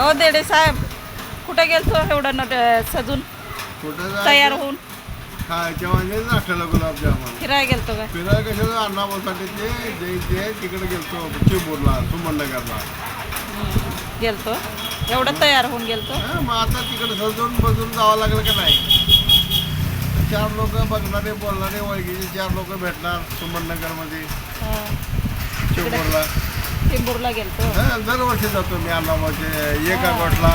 हो देडे साहेब कुठे गेलतो एवढं नट सजून? कुठं तयार होऊन? खायच्या म्हणजे नाश्त्याला गुलाबजामुन फिरायला गेलतो काय फिरायला कशाला? अण्णाभाऊसाठी ते जे ते तिकडे गेलतो चिबूरला सुमननगरला. गेलतो? एवढं तयार होऊन गेलतो? हा, मग आता तिकडे सजून बजून जावं लागलं का नाही? चार लोक बघणारे बोलणारे ओळखीचे चार लोक भेटणार सुमननगरमध्ये. हं. चिबूरला. टिंबूरला गेलतो. हा, दरवर्षी जातो मी अण्णाभाऊचे एका गोठला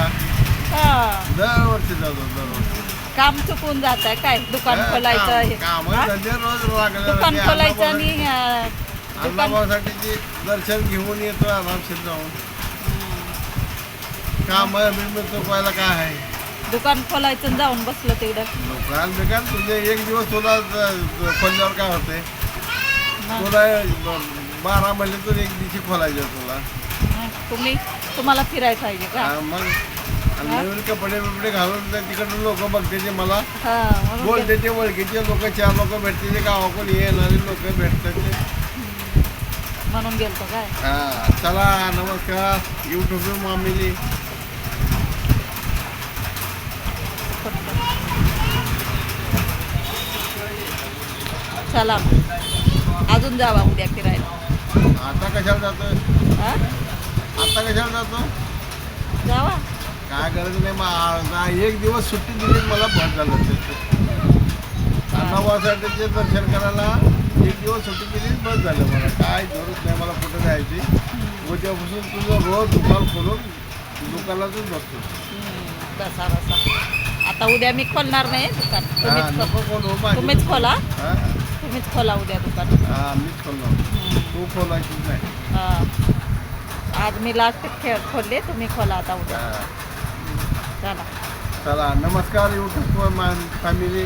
हा. दरवर्षी जातो दरवर्षी. काम चुकून जात आहे काय? दुकान खोलायचं हे. काम हा? धंदे रोज लागले दुकान खोलायचं आणि अं, दुकान अण्णाभाऊसाठी ते दर्शन घेऊन येतो आरामशीर जाऊन. काम बिम चुकवायला काय आहे? दुकान खोलायचं आणि जाऊन बसलं तिकडं. दुकान बिकान तुझे एक दिवस तुला खोलल्यावर काय होते हं. तुला बारा महिने तर एक दिवशी खोलायचे तुला. तुम्ही तुम्हाला फिरायला पाहिजे का? हा, मग. आणि नवीन कपडे बिपडे घालून ते तिकडून लोक बघते ते मला. हा म्हणून बोलते ते ओळखीचे लोक चार लोक भेटते ते गावाकडून येणारे लोक भेटतात ते. गे- म्हणून गेलतो काय? हा चला नमस्कार. युट्यूब मामिली. चला अजून जावा उद्या फिरायला. आता कशाला जातोय? हा? आता कशाला जातो? जावा. काय गरज नाही मग ना एक दिवस सुट्टी दिली मला बस झालं अण्णाभाऊसाठीचे दर्शन करायला एक दिवस सुट्टी दिली बस झालं मला. काय जरूरत नाही मला कुठं जायची. उद्यापासून तुझं रोज दुकान खोलून दुकानातच बसतो. हम्म, बसा बसा. आता उद्या मी खोलणार नाही दुकान. तुम्हीच खोलू माझी. तुम्हीच खोला. हा? तुम्हीच खोला उद्या दुकान. हा मीच हम्म, तू खोलायचीच नाही. हा. आज मी लास्ट खेळ खोलले तुम्ही खोला आता उद्या. हा. चला. चला नमस्कार युट्यूब फॅमिली